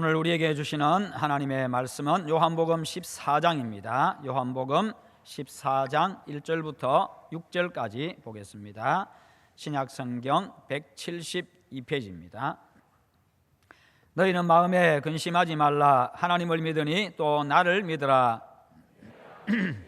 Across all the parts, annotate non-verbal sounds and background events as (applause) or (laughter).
오늘 우리에게 주시는 하나님의 말씀은 요한복음 14장입니다. 요한복음 14장 1절부터 6절까지 보겠습니다. 신약 성경 172페이지입니다. 너희는 마음에 근심하지 말라 하나님을 믿으니 또 나를 믿으라 (clears throat)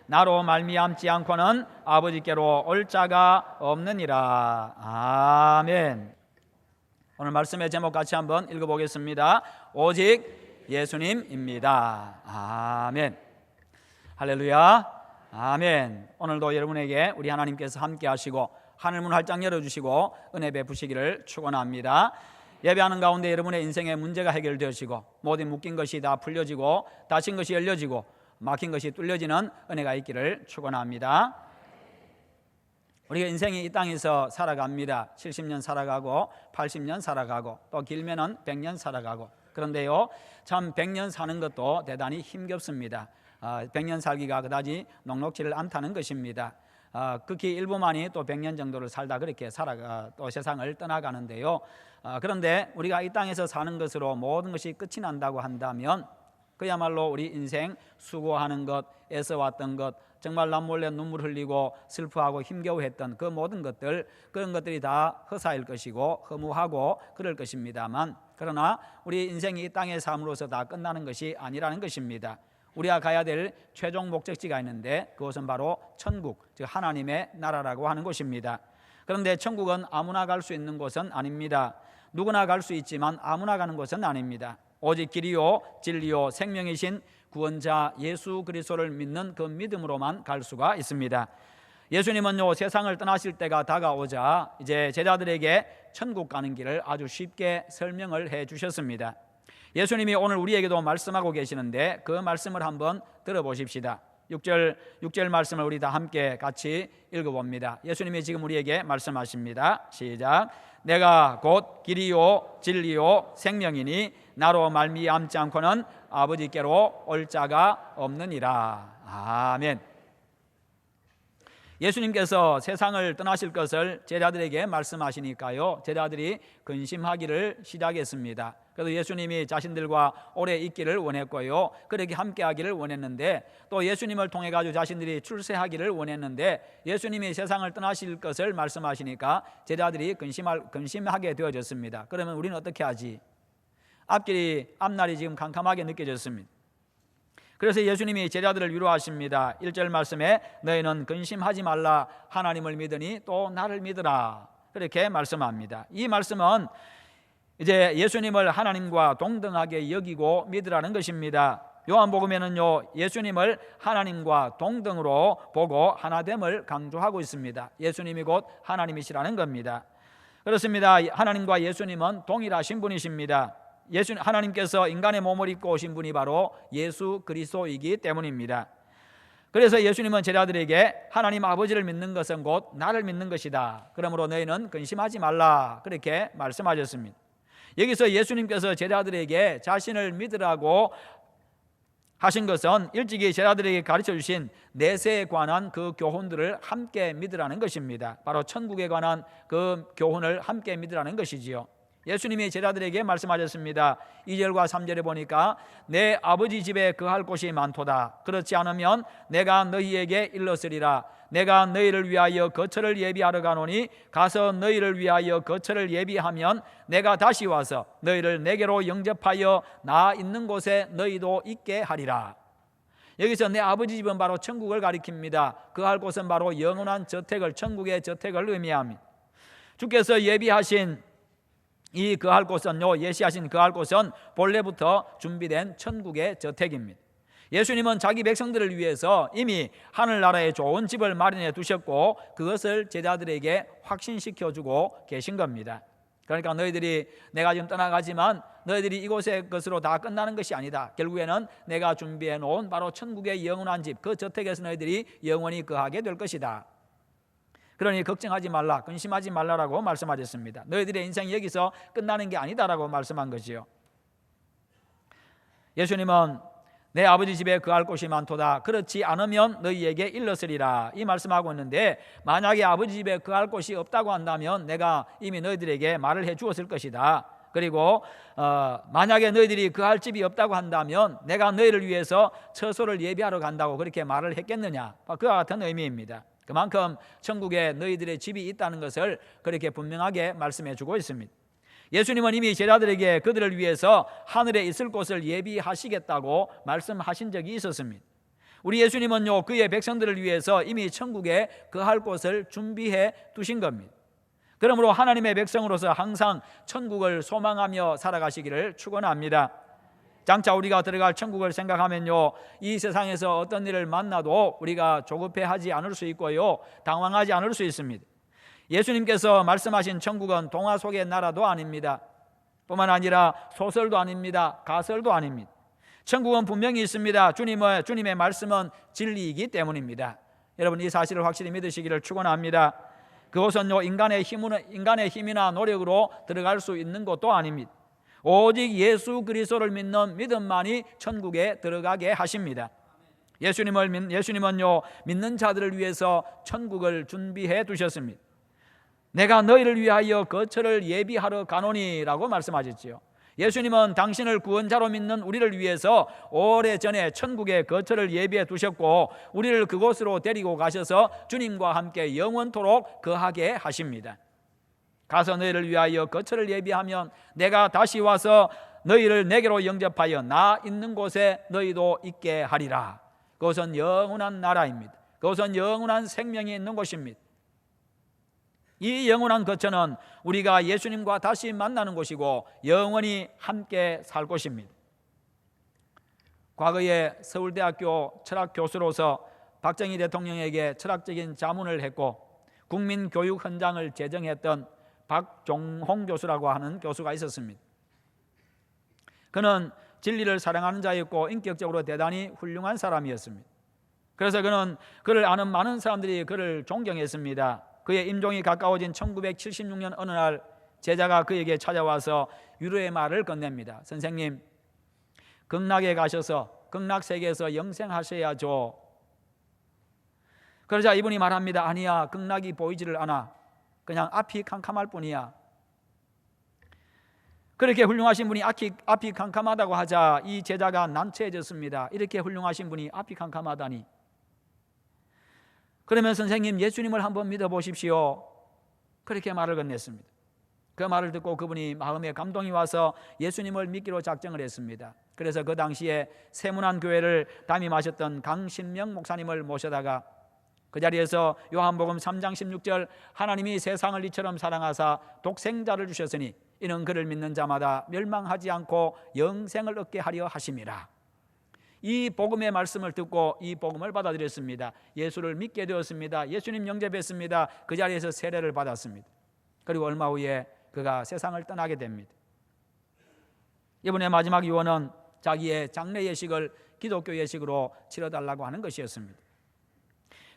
나로 말미암지 않고는 아버지께로 올 자가 없느니라. 아멘. 오늘 말씀의 제목 같이 한번 읽어보겠습니다. 오직 예수님입니다. 아멘. 할렐루야. 아멘. 오늘도 여러분에게 우리 하나님께서 함께 하시고 하늘문 활짝 열어주시고 은혜 베푸시기를 축원합니다. 예배하는 가운데 여러분의 인생의 문제가 해결되어지고 모든 묶인 것이 다 풀려지고 닫힌 것이 열려지고 막힌 것이 뚫려지는 은혜가 있기를 축원합니다. 우리가 인생이 이 땅에서 살아갑니다. 70년 살아가고 80년 살아가고 또 길면은 100년 살아가고 그런데요 참 100년 사는 것도 대단히 힘겹습니다. 100년 아, 살기가 그다지 녹록지를 않다는 것입니다. 아, 극히 일부만이 또 100년 정도를 살다 그렇게 살아가 또 세상을 떠나가는데요. 아, 그런데 우리가 이 땅에서 사는 것으로 모든 것이 끝이 난다고 한다면 그야말로 우리 인생 수고하는 것, 애써왔던 것, 정말 남몰래 눈물 흘리고 슬퍼하고 힘겨워했던 그 모든 것들 그런 것들이 다 허사일 것이고 허무하고 그럴 것입니다만 그러나 우리 인생이 이 땅의 삶으로서 다 끝나는 것이 아니라는 것입니다. 우리가 가야 될 최종 목적지가 있는데 그것은 바로 천국, 즉 하나님의 나라라고 하는 곳입니다. 그런데 천국은 아무나 갈 수 있는 곳은 아닙니다. 누구나 갈 수 있지만 아무나 가는 곳은 아닙니다. 오직 길이요 진리요 생명이신 구원자 예수 그리스도를 믿는 그 믿음으로만 갈 수가 있습니다. 예수님은요 세상을 떠나실 때가 다가오자 이제 제자들에게 천국 가는 길을 아주 쉽게 설명을 해 주셨습니다. 예수님이 오늘 우리에게도 말씀하고 계시는데 그 말씀을 한번 들어보십시다. 6절 6절 말씀을 우리 다 함께 같이 읽어 봅니다. 예수님이 지금 우리에게 말씀하십니다. 시작. 내가 곧 길이요 진리요 생명이니 나로 말미암지 않고는 아버지께로 올 자가 없느니라. 아멘. 예수님께서 세상을 떠나실 것을 제자들에게 말씀하시니까요. 제자들이 근심하기를 시작했습니다. 그래서 예수님이 자신들과 오래 있기를 원했고요. 그렇게 함께 하기를 원했는데 또 예수님을 통해 가지고 자신들이 출세하기를 원했는데 예수님이 세상을 떠나실 것을 말씀하시니까 제자들이 근심할 근심하게 되어졌습니다. 그러면 우리는 어떻게 하지? 앞길이 앞날이 지금 캄캄하게 느껴졌습니다. 그래서 예수님이 제자들을 위로하십니다. 1절 말씀에 너희는 근심하지 말라 하나님을 믿으니 또 나를 믿으라. 그렇게 말씀합니다. 이 말씀은 이제 예수님을 하나님과 동등하게 여기고 믿으라는 것입니다. 요한복음에는요 예수님을 하나님과 동등으로 보고 하나됨을 강조하고 있습니다. 예수님이 곧 하나님이시라는 겁니다. 그렇습니다. 하나님과 예수님은 동일하신 분이십니다. 예수 하나님께서 인간의 몸을 입고 오신 분이 바로 예수 그리스도이기 때문입니다. 그래서 예수님은 제자들에게 하나님 아버지를 믿는 것은 곧 나를 믿는 것이다. 그러므로 너희는 근심하지 말라. 그렇게 말씀하셨습니다. 여기서 예수님께서 제자들에게 자신을 믿으라고 하신 것은 일찍이 제자들에게 가르쳐 주신 내세에 관한 그 교훈들을 함께 믿으라는 것입니다. 바로 천국에 관한 그 교훈을 함께 믿으라는 것이지요. 예수님이 제자들에게 말씀하셨습니다. 2절과 3절에 보니까 내 아버지 집에 그할 곳이 많도다. 그렇지 않으면 내가 너희에게 일렀으리라. 내가 너희를 위하여 거처를 예비하러 가노니 가서 너희를 위하여 거처를 예비하면 내가 다시 와서 너희를 내게로 영접하여 나 있는 곳에 너희도 있게 하리라. 여기서 내 아버지 집은 바로 천국을 가리킵니다. 그 할 곳은 바로 영원한 저택을 천국의 저택을 의미합니다. 주께서 예비하신 이 그 할 곳은요 예시하신 그 할 곳은 본래부터 준비된 천국의 저택입니다. 예수님은 자기 백성들을 위해서 이미 하늘나라에 좋은 집을 마련해 두셨고 그것을 제자들에게 확신시켜 주고 계신 겁니다. 그러니까 너희들이 내가 지금 떠나가지만 너희들이 이곳의 것으로 다 끝나는 것이 아니다. 결국에는 내가 준비해 놓은 바로 천국의 영원한 집, 그 저택에서 너희들이 영원히 거하게 될 것이다. 그러니 걱정하지 말라, 근심하지 말라라고 말씀하셨습니다. 너희들의 인생이 여기서 끝나는 게 아니다라고 말씀한 것이요. 예수님은 내 아버지 집에 거할 곳이 많도다. 그렇지 않으면 너희에게 일렀으리라. 이 말씀하고 있는데 만약에 아버지 집에 거할 곳이 없다고 한다면 내가 이미 너희들에게 말을 해 주었을 것이다. 그리고 어, 만약에 너희들이 거할 집이 없다고 한다면 내가 너희를 위해서 처소를 예비하러 간다고 그렇게 말을 했겠느냐? 그와 같은 의미입니다. 그만큼 천국에 너희들의 집이 있다는 것을 그렇게 분명하게 말씀해 주고 있습니다. 예수님은 이미 제자들에게 그들을 위해서 하늘에 있을 곳을 예비하시겠다고 말씀하신 적이 있었습니다. 우리 예수님은요 그의 백성들을 위해서 이미 천국에 거할 곳을 준비해 두신 겁니다. 그러므로 하나님의 백성으로서 항상 천국을 소망하며 살아가시기를 축원합니다. 장차 우리가 들어갈 천국을 생각하면요 이 세상에서 어떤 일을 만나도 우리가 조급해하지 않을 수 있고요 당황하지 않을 수 있습니다. 예수님께서 말씀하신 천국은 동화 속의 나라도 아닙니다. 뿐만 아니라 소설도 아닙니다. 가설도 아닙니다. 천국은 분명히 있습니다. 주님의 주님의 말씀은 진리이기 때문입니다. 여러분 이 사실을 확실히 믿으시기를 축원합니다. 그곳은요 인간의 힘으로 인간의 힘이나 노력으로 들어갈 수 있는 것도 아닙니다. 오직 예수 그리스도를 믿는 믿음만이 천국에 들어가게 하십니다. 예수님을 믿, 예수님은요 믿는 자들을 위해서 천국을 준비해 두셨습니다. 내가 너희를 위하여 거처를 예비하러 가노니라고 말씀하셨지요. 예수님은 당신을 구원자로 믿는 우리를 위해서 오래전에 천국의 거처를 예비해 두셨고 우리를 그곳으로 데리고 가셔서 주님과 함께 영원토록 거하게 하십니다. 가서 너희를 위하여 거처를 예비하면 내가 다시 와서 너희를 내게로 영접하여 나 있는 곳에 너희도 있게 하리라. 그것은 영원한 나라입니다. 그것은 영원한 생명이 있는 곳입니다. 이 영원한 거처는 우리가 예수님과 다시 만나는 곳이고 영원히 함께 살 곳입니다. 과거에 서울대학교 철학 교수로서 박정희 대통령에게 철학적인 자문을 했고 국민 교육 현장을 제정했던 박종홍 교수라고 하는 교수가 있었습니다. 그는 진리를 사랑하는 자였고 인격적으로 대단히 훌륭한 사람이었습니다. 그래서 그는 그를 아는 많은 사람들이 그를 존경했습니다. 그의 임종이 가까워진 1976년 어느 날 제자가 그에게 찾아와서 위로의 말을 건넵니다. 선생님, 극락에 가셔서 극락 세계에서 영생하셔야죠. 그러자 이분이 말합니다. 아니야, 극락이 보이지를 않아. 그냥 앞이 캄캄할 뿐이야. 그렇게 훌륭하신 분이 앞이, 앞이 캄캄하다고 하자 이 제자가 난처해졌습니다. 이렇게 훌륭하신 분이 앞이 캄캄하다니. 그러면 선생님 예수님을 한번 믿어보십시오. 그렇게 말을 건넸습니다. 그 말을 듣고 그분이 마음에 감동이 와서 예수님을 믿기로 작정을 했습니다. 그래서 그 당시에 세문안 교회를 담임하셨던 강신명 목사님을 모셔다가 그 자리에서 요한복음 3장 16절 하나님이 세상을 이처럼 사랑하사 독생자를 주셨으니 이는 그를 믿는 자마다 멸망하지 않고 영생을 얻게 하려 하심이라. 이 복음의 말씀을 듣고 이 복음을 받아들였습니다. 예수를 믿게 되었습니다. 예수님 영접했습니다. 그 자리에서 세례를 받았습니다. 그리고 얼마 후에 그가 세상을 떠나게 됩니다. 이번에 마지막 유언은 자기의 장례 예식을 기독교 예식으로 치러달라고 하는 것이었습니다.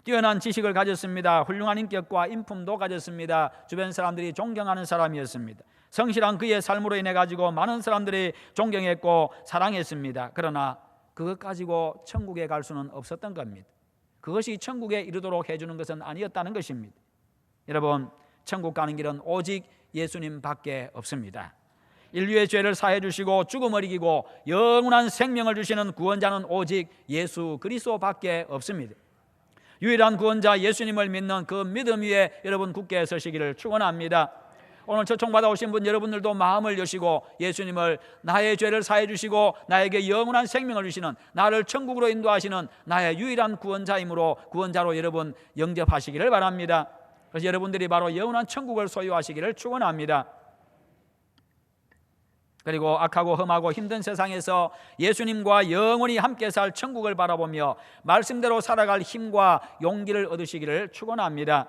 뛰어난 지식을 가졌습니다. 훌륭한 인격과 인품도 가졌습니다. 주변 사람들이 존경하는 사람이었습니다. 성실한 그의 삶으로 인해 가지고 많은 사람들이 존경했고 사랑했습니다. 그러나 그것 가지고 천국에 갈 수는 없었던 겁니다. 그것이 천국에 이르도록 해주는 것은 아니었다는 것입니다. 여러분, 천국 가는 길은 오직 예수님 밖에 없습니다. 인류의 죄를 사해 주시고 죽음을 이기고 영원한 생명을 주시는 구원자는 오직 예수 그리스도밖에 없습니다. 유일한 구원자 예수님을 믿는 그 믿음 위에 여러분 굳게 서시기를 축원합니다. 오늘 초청 받아오신 분 여러분들도 마음을 여시고 예수님을 나의 죄를 사해 주시고 나에게 영원한 생명을 주시는 나를 천국으로 인도하시는 나의 유일한 구원자이므로 구원자로 여러분 영접하시기를 바랍니다. 그래서 여러분들이 바로 영원한 천국을 소유하시기를 축원합니다. 그리고 악하고 험하고 힘든 세상에서 예수님과 영원히 함께 살 천국을 바라보며 말씀대로 살아갈 힘과 용기를 얻으시기를 축원합니다.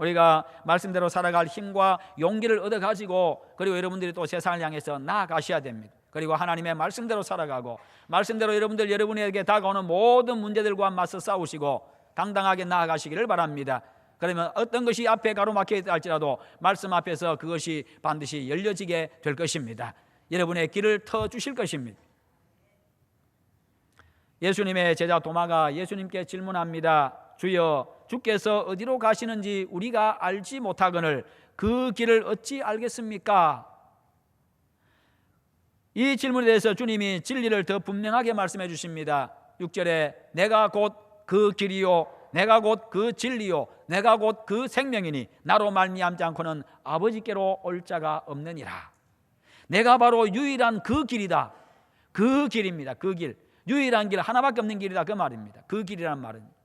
우리가 말씀대로 살아갈 힘과 용기를 얻어 가지고 그리고 여러분들이 또 세상을 향해서 나아가셔야 됩니다. 그리고 하나님의 말씀대로 살아가고 말씀대로 여러분들 여러분에게 다가오는 모든 문제들과 맞서 싸우시고 당당하게 나아가시기를 바랍니다. 그러면 어떤 것이 앞에 가로막혀 있다 할지라도 말씀 앞에서 그것이 반드시 열려지게 될 것입니다. 여러분의 길을 터 주실 것입니다. 예수님의 제자 도마가 예수님께 질문합니다. 주여, 주께서 어디로 가시는지 우리가 알지 못하거늘 그 길을 어찌 알겠습니까? 이 질문에 대해서 주님이 진리를 더 분명하게 말씀해 주십니다. 6절에 내가 곧 그 길이요 내가 곧 그 진리요 내가 곧 그 생명이니 나로 말미암지 않고는 아버지께로 올 자가 없느니라. 내가 바로 유일한 그 길이다. 그 길입니다. 그 길. 유일한 길 하나밖에 없는 길이다 그 말입니다. 그 길이란 말은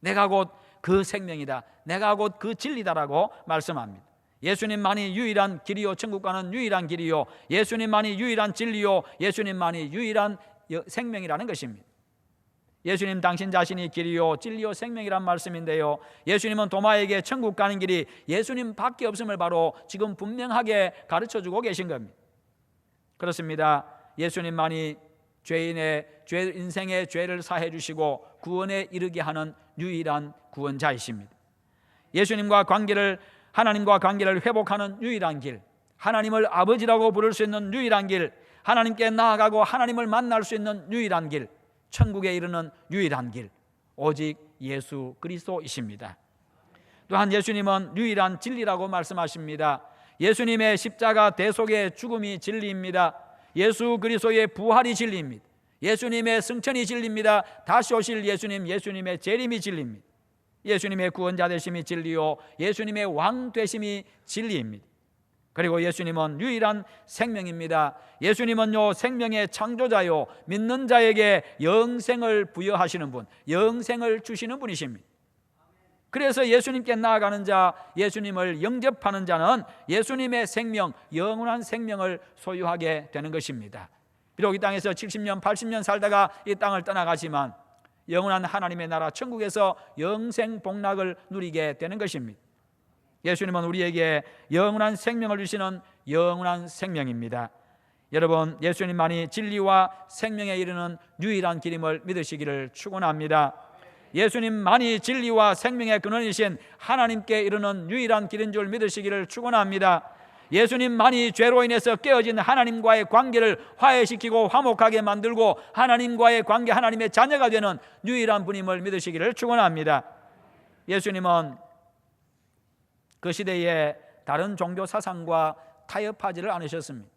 내가 곧 그 생명이다. 내가 곧 그 진리다라고 말씀합니다. 예수님만이 유일한 길이요 천국 가는 유일한 길이요 예수님만이 유일한 진리요 예수님만이 유일한 생명이라는 것입니다. 예수님 당신 자신이 길이요 진리요 생명이란 말씀인데요. 예수님은 도마에게 천국 가는 길이 예수님밖에 없음을 바로 지금 분명하게 가르쳐 주고 계신 겁니다. 그렇습니다. 예수님만이 죄인의 죄 인생의 죄를 사해 주시고 구원에 이르게 하는 유일한 구원자이십니다. 예수님과 관계를 하나님과 관계를 회복하는 유일한 길, 하나님을 아버지라고 부를 수 있는 유일한 길, 하나님께 나아가고 하나님을 만날 수 있는 유일한 길, 천국에 이르는 유일한 길, 오직 예수 그리스도이십니다. 또한 예수님은 유일한 진리라고 말씀하십니다. 예수님의 십자가 대속의 죽음이 진리입니다. 예수 그리스도의 부활이 진리입니다. 예수님의 승천이 진리입니다. 다시 오실 예수님, 예수님의 재림이 진리입니다. 예수님의 구원자 되심이 진리요 예수님의 왕 되심이 진리입니다. 그리고 예수님은 유일한 생명입니다. 예수님은요 생명의 창조자요 믿는 자에게 영생을 부여하시는 분, 영생을 주시는 분이십니다. 그래서 예수님께 나아가는 자, 예수님을 영접하는 자는 예수님의 생명, 영원한 생명을 소유하게 되는 것입니다. 비록 이 땅에서 70년, 80년 살다가 이 땅을 떠나가지만 영원한 하나님의 나라 천국에서 영생 복락을 누리게 되는 것입니다. 예수님은 우리에게 영원한 생명을 주시는 영원한 생명입니다. 여러분, 예수님만이 진리와 생명에 이르는 유일한 길임을 믿으시기를 축원합니다. 예수님만이 진리와 생명의 근원이신 하나님께 이르는 유일한 길인 줄 믿으시기를 축원합니다. 예수님만이 죄로 인해서 깨어진 하나님과의 관계를 화해시키고 화목하게 만들고 하나님과의 관계 하나님의 자녀가 되는 유일한 분임을 믿으시기를 축원합니다. 예수님은 그 시대에 다른 종교 사상과 타협하지를 않으셨습니다.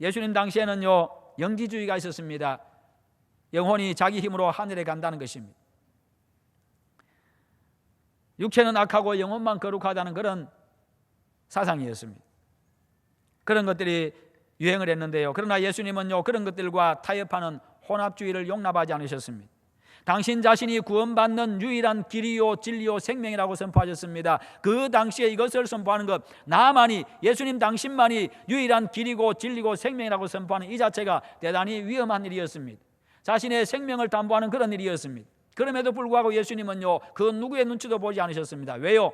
예수님 당시에는요 영지주의가 있었습니다. 영혼이 자기 힘으로 하늘에 간다는 것입니다. 육체는 악하고 영혼만 거룩하다는 그런 사상이었습니다. 그런 것들이 유행을 했는데요. 그러나 예수님은요, 그런 것들과 타협하는 혼합주의를 용납하지 않으셨습니다. 당신 자신이 구원받는 유일한 길이요 진리요 생명이라고 선포하셨습니다. 그 당시에 이것을 선포하는 것 나만이 예수님 당신만이 유일한 길이고 진리고 생명이라고 선포하는 이 자체가 대단히 위험한 일이었습니다. 자신의 생명을 담보하는 그런 일이었습니다. 그럼에도 불구하고 예수님은요 그 누구의 눈치도 보지 않으셨습니다. 왜요?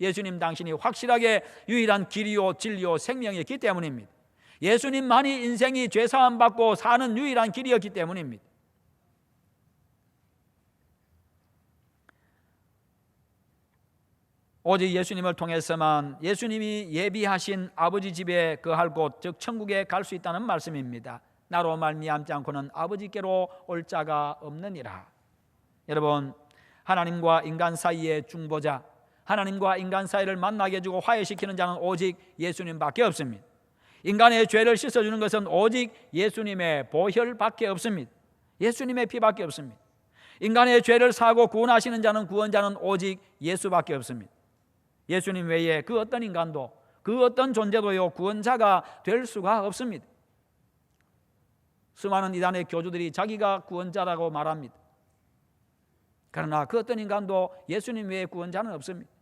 예수님 당신이 확실하게 유일한 길이요 진리요 생명이었기 때문입니다. 예수님만이 인생이 죄 사함 받고 사는 유일한 길이었기 때문입니다. 오직 예수님을 통해서만 예수님이 예비하신 아버지 집에 거할 곳, 즉 천국에 갈 수 있다는 말씀입니다. 나로 말미암지 않고는 아버지께로 올 자가 없느니라. 여러분, 하나님과 인간 사이의 중보자, 하나님과 인간 사이를 만나게 해주고 화해시키는 자는 오직 예수님밖에 없습니다. 인간의 죄를 씻어주는 것은 오직 예수님의 보혈밖에 없습니다. 예수님의 피밖에 없습니다. 인간의 죄를 사고 구원하시는 자는 구원자는 오직 예수밖에 없습니다. 예수님 외에 그 어떤 인간도 그 어떤 존재도요 구원자가 될 수가 없습니다. 수많은 이단의 교주들이 자기가 구원자라고 말합니다. 그러나 그 어떤 인간도 예수님 외에 구원자는 없습니다.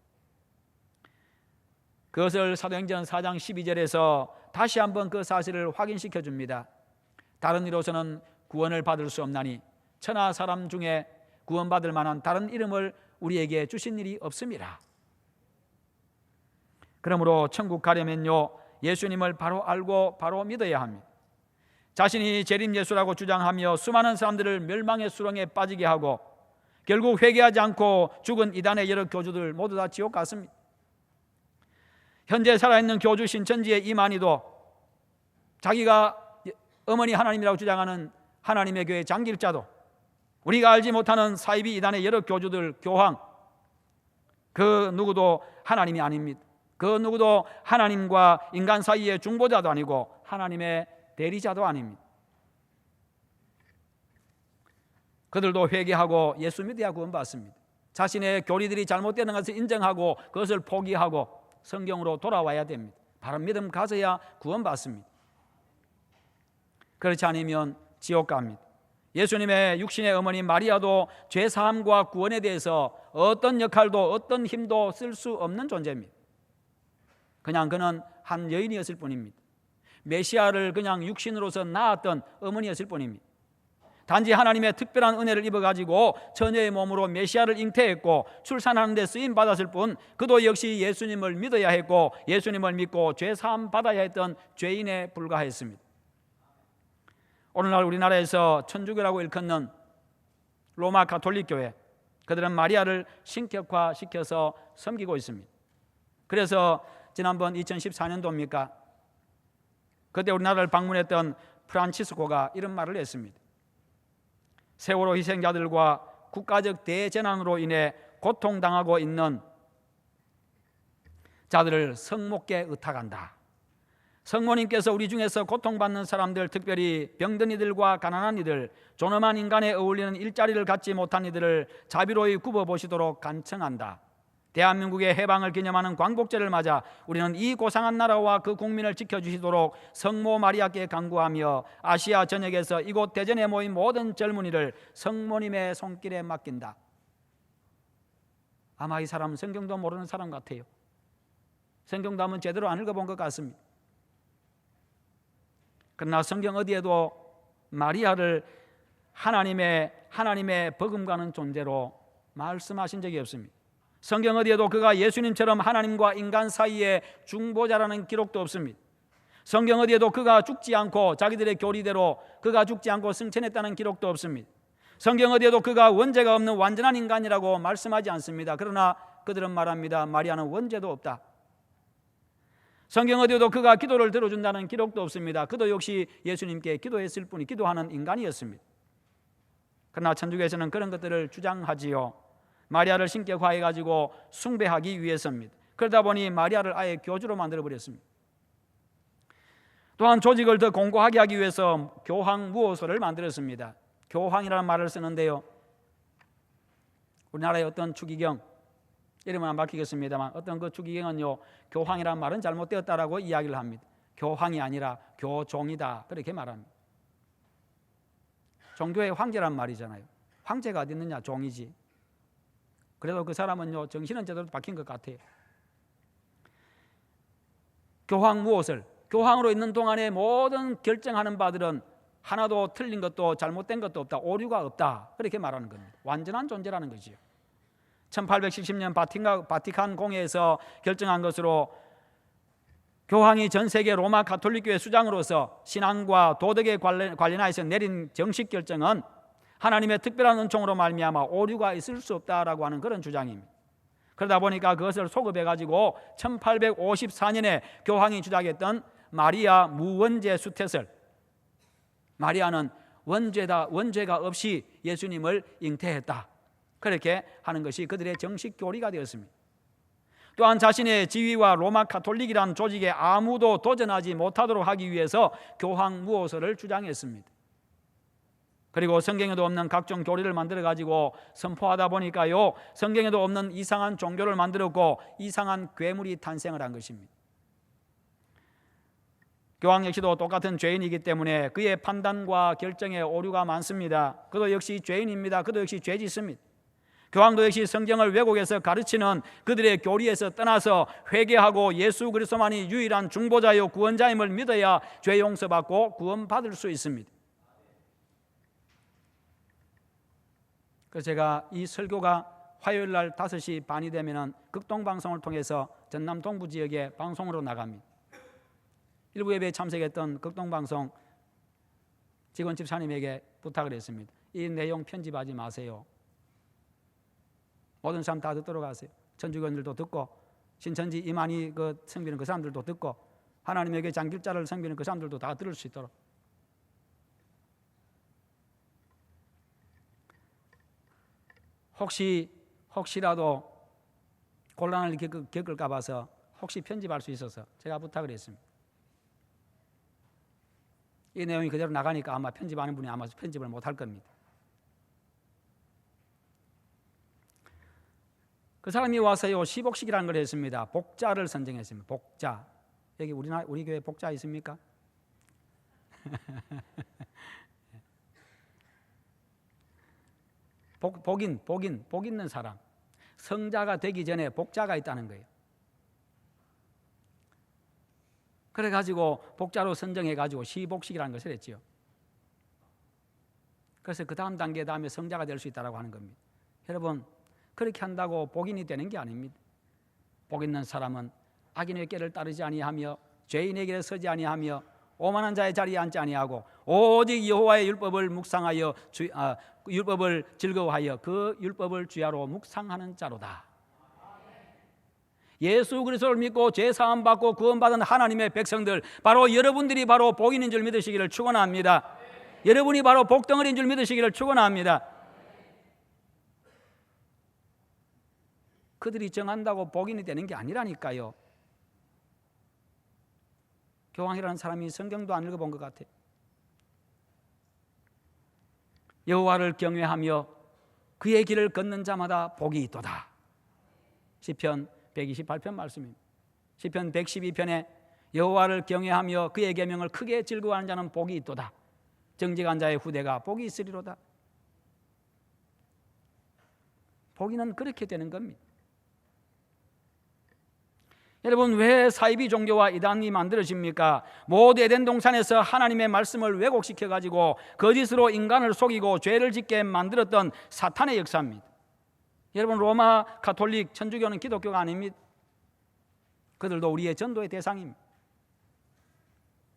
그것을 사도행전 4장 12절에서 다시 한번 그 사실을 확인시켜 줍니다. 다른 이로서는 구원을 받을 수 없나니 천하 사람 중에 구원받을 만한 다른 이름을 우리에게 주신 일이 없습니다. 그러므로 천국 가려면요 예수님을 바로 알고 바로 믿어야 합니다. 자신이 재림 예수라고 주장하며 수많은 사람들을 멸망의 수렁에 빠지게 하고 결국 회개하지 않고 죽은 이단의 여러 교주들 모두 다 지옥 갔습니다. 현재 살아있는 교주 신천지의 이만희도 자기가 어머니 하나님이라고 주장하는 하나님의 교회 장길자도 우리가 알지 못하는 사이비 이단의 여러 교주들 교황 그 누구도 하나님이 아닙니다. 그 누구도 하나님과 인간 사이의 중보자도 아니고 하나님의 대리자도 아닙니다. 그들도 회개하고 예수 믿어야 구원받습니다. 자신의 교리들이 잘못되는 것을 인정하고 그것을 포기하고 성경으로 돌아와야 됩니다. 바른 믿음 가져야 구원받습니다. 그렇지 않으면 지옥 갑니다. 예수님의 육신의 어머니 마리아도 죄 사함과 구원에 대해서 어떤 역할도 어떤 힘도 쓸 수 없는 존재입니다. 그냥 그는 한 여인이었을 뿐입니다. 메시아를 그냥 육신으로서 낳았던 어머니였을 뿐입니다. 단지 하나님의 특별한 은혜를 입어가지고 처녀의 몸으로 메시아를 잉태했고 출산하는 데 쓰임 받았을 뿐 그도 역시 예수님을 믿어야 했고 예수님을 믿고 죄 사함 받아야 했던 죄인에 불과했습니다. 오늘날 우리나라에서 천주교라고 일컫는 로마 가톨릭 교회 그들은 마리아를 신격화시켜서 섬기고 있습니다. 그래서 지난번 2014년도입니까? 그때 우리나라를 방문했던 프란치스코가 이런 말을 했습니다. 세월호 희생자들과 국가적 대재난으로 인해 고통당하고 있는 자들을 성목계 의탁한다. 성모님께서 우리 중에서 고통받는 사람들, 특별히 병든 이들과 가난한 이들, 존엄한 인간에 어울리는 일자리를 갖지 못한 이들을 자비로이 굽어 보시도록 간청한다. 대한민국의 해방을 기념하는 광복절을 맞아 우리는 이 고상한 나라와 그 국민을 지켜주시도록 성모 마리아께 간구하며 아시아 전역에서 이곳 대전에 모인 모든 젊은이를 성모님의 손길에 맡긴다. 아마 이 사람은 성경도 모르는 사람 같아요. 성경도 한번 제대로 안 읽어본 것 같습니다. 그러나 성경 어디에도 마리아를 하나님의 하나님의 버금가는 존재로 말씀하신 적이 없습니다. 성경 어디에도 그가 예수님처럼 하나님과 인간 사이의 중보자라는 기록도 없습니다. 성경 어디에도 그가 죽지 않고 자기들의 교리대로 그가 죽지 않고 승천했다는 기록도 없습니다. 성경 어디에도 그가 원죄가 없는 완전한 인간이라고 말씀하지 않습니다. 그러나 그들은 말합니다. 마리아는 원죄도 없다. 성경 어디에도 그가 기도를 들어준다는 기록도 없습니다. 그도 역시 예수님께 기도했을 뿐이 기도하는 인간이었습니다. 그러나 천주교에서는 그런 것들을 주장하지요. 마리아를 신격화해 가지고 숭배하기 위해서입니다. 그러다 보니 마리아를 아예 교주로 만들어 버렸습니다. 또한 조직을 더 공고하게 하기 위해서 교황 무호소를 만들었습니다. 교황이라는 말을 쓰는데요. 우리나라의 어떤 추기경 이름은 안 밝히겠습니다만 어떤 그 추기경은요 교황이라는 말은 잘못되었다라고 이야기를 합니다. 교황이 아니라 교종이다 그렇게 말합니다. 종교의 황제란 말이잖아요. 황제가 어디 있느냐 종이지. 그래도 그 사람은요 정신은 제대로 박힌 것 같아요. 교황 무엇을 교황으로 있는 동안에 모든 결정하는 바들은 하나도 틀린 것도 잘못된 것도 없다. 오류가 없다. 그렇게 말하는 겁니다. 완전한 존재라는 거지요. 1870년 바티칸, 바티칸 공회에서 결정한 것으로 교황이 전 세계 로마 가톨릭 교회 수장으로서 신앙과 도덕에 관련, 관련하여서 내린 정식 결정은 하나님의 특별한 은총으로 말미암아 오류가 있을 수 없다라고 하는 그런 주장입니다. 그러다 보니까 그것을 소급해 가지고 1854년에 교황이 주장했던 마리아 무원죄 수태설 마리아는 원죄다 원죄가 없이 예수님을 잉태했다. 그렇게 하는 것이 그들의 정식 교리가 되었습니다. 또한 자신의 지위와 로마 카톨릭이라는 조직에 아무도 도전하지 못하도록 하기 위해서 교황 무호서를 주장했습니다. 그리고 성경에도 없는 각종 교리를 만들어 가지고 선포하다 보니까요 성경에도 없는 이상한 종교를 만들었고 이상한 괴물이 탄생을 한 것입니다. 교황 역시도 똑같은 죄인이기 때문에 그의 판단과 결정에 오류가 많습니다. 그도 역시 죄인입니다. 그도 역시 죄 짓습니다. 교황도 역시 성경을 왜곡해서 가르치는 그들의 교리에서 떠나서 회개하고 예수 그리스도만이 유일한 중보자요 구원자임을 믿어야 죄 용서받고 구원받을 수 있습니다. 그래서 제가 이 설교가 화요일 날 5시 반이 되면은 극동 방송을 통해서 전남 동부 지역에 방송으로 나갑니다. 일부 예배에 참석했던 극동 방송 직원 집사님에게 부탁을 했습니다. 이 내용 편집하지 마세요. 모든 사람 다 듣도록 하세요. 천주교인들도 듣고 신천지 이만희 그 성비는 그 사람들도 듣고 하나님에게 장길자를 성비는 그 사람들도 다 들을 수 있도록 혹시 혹시라도 곤란을 겪을, 겪을까 봐서 혹시 편집할 수 있어서 제가 부탁을 했습니다. 이 내용이 그대로 나가니까 아마 편집하는 분이 아마 편집을 못할 겁니다. 그 사람이 와서요 시복식이라는 걸 했습니다. 복자를 선정했습니다. 복자 여기 우리나 우리 교회 복자 있습니까? (laughs) 복, 복인 복인 복 있는 사람 성자가 되기 전에 복자가 있다는 거예요. 그래 가지고 복자로 선정해 가지고 시복식이라는 것을 했지요. 그래서 그 다음 단계 다음에 성자가 될 수 있다라고 하는 겁니다. 여러분 그렇게 한다고 복인이 되는 게 아닙니다. 복 있는 사람은 악인의 길을 따르지 아니하며 죄인의 길에 서지 아니하며 오만한 자의 자리에 앉지 아니하고 오직 여호와의 율법을 묵상하여 주, 아, 율법을 즐거워하여 그 율법을 주야로 묵상하는 자로다. 예수 그리스도를 믿고 죄 사함 받고 구원 받은 하나님의 백성들 바로 여러분들이 바로 복인인 줄 믿으시기를 축원합니다. 여러분이 바로 복덩어리인 줄 믿으시기를 축원합니다. 그들이 정한다고 복인이 되는 게 아니라니까요. 교황이라는 사람이 성경도 안 읽어본 것 같아요. 여호와를 경외하며 그의 길을 걷는 자마다 복이 있도다. 시편 128편 말씀입니다. 시편 112편에 여호와를 경외하며 그의 계명을 크게 즐거워하는 자는 복이 있도다. 정직한 자의 후대가 복이 있으리로다. 복이는 그렇게 되는 겁니다. 여러분 왜 사이비 종교와 이단이 만들어집니까? 모두 에덴 동산에서 하나님의 말씀을 왜곡시켜 가지고 거짓으로 인간을 속이고 죄를 짓게 만들었던 사탄의 역사입니다. 여러분 로마 가톨릭 천주교는 기독교가 아닙니다. 그들도 우리의 전도의 대상입니다.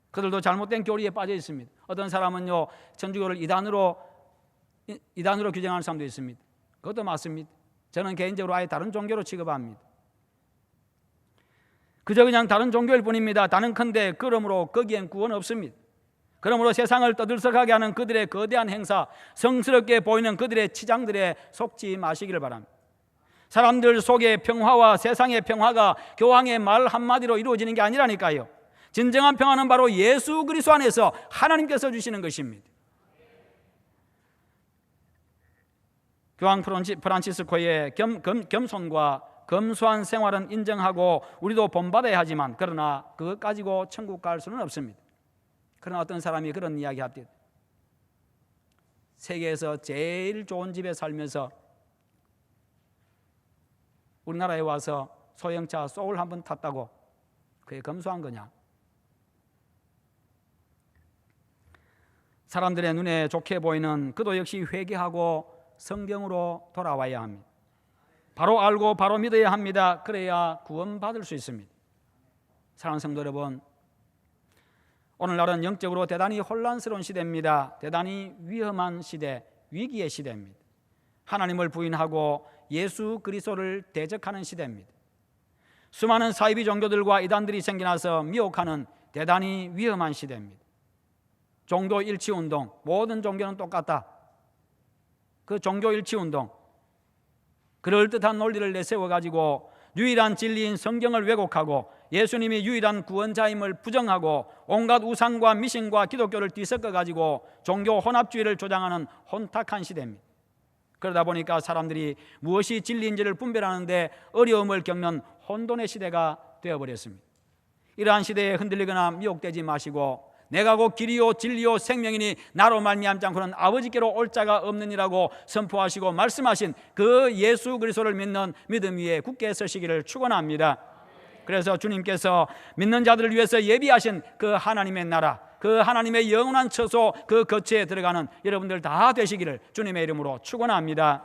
그들도 잘못된 교리에 빠져 있습니다. 어떤 사람은요 천주교를 이단으로 이단으로 규정하는 사람도 있습니다. 그것도 맞습니다. 저는 개인적으로 아예 다른 종교로 취급합니다. 그저 그냥 다른 종교일 뿐입니다. 다는컨대 그러므로 거기엔 구원 없습니다. 그러므로 세상을 떠들썩하게 하는 그들의 거대한 행사, 성스럽게 보이는 그들의 치장들에 속지 마시기를 바랍니다. 사람들 속의 평화와 세상의 평화가 교황의 말 한마디로 이루어지는 게 아니라니까요. 진정한 평화는 바로 예수 그리스도 안에서 하나님께서 주시는 것입니다. 교황 프란치스코의 겸, 겸, 겸손과 검소한 생활은 인정하고 우리도 본받아야 하지만 그러나 그것 가지고 천국 갈 수는 없습니다. 그러나 어떤 사람이 그런 이야기 합니다. 세계에서 제일 좋은 집에 살면서 우리나라에 와서 소형차 소울 한번 탔다고 그게 검소한 거냐? 사람들의 눈에 좋게 보이는 그도 역시 회개하고 성경으로 돌아와야 합니다. 바로 알고 바로 믿어야 합니다. 그래야 구원받을 수 있습니다. 사랑하는 성도 여러분, 오늘날은 영적으로 대단히 혼란스러운 시대입니다. 대단히 위험한 시대, 위기의 시대입니다. 하나님을 부인하고 예수 그리스도를 대적하는 시대입니다. 수많은 사이비 종교들과 이단들이 생겨나서 미혹하는 대단히 위험한 시대입니다. 종교 일치 운동, 모든 종교는 똑같다. 그 종교 일치 운동, 그럴듯한 논리를 내세워 가지고 유일한 진리인 성경을 왜곡하고 예수님이 유일한 구원자임을 부정하고 온갖 우상과 미신과 기독교를 뒤섞어 가지고 종교 혼합주의를 조장하는 혼탁한 시대입니다. 그러다 보니까 사람들이 무엇이 진리인지를 분별하는데 어려움을 겪는 혼돈의 시대가 되어버렸습니다. 이러한 시대에 흔들리거나 미혹되지 마시고 내가 곧 길이요 진리요 생명이니 나로 말미암지 않고는 아버지께로 올 자가 없느니라고 선포하시고 말씀하신 그 예수 그리스도를 믿는 믿음 위에 굳게 서시기를 축원합니다. 그래서 주님께서 믿는 자들을 위해서 예비하신 그 하나님의 나라 그 하나님의 영원한 처소 그 거처에 들어가는 여러분들 다 되시기를 주님의 이름으로 축원합니다.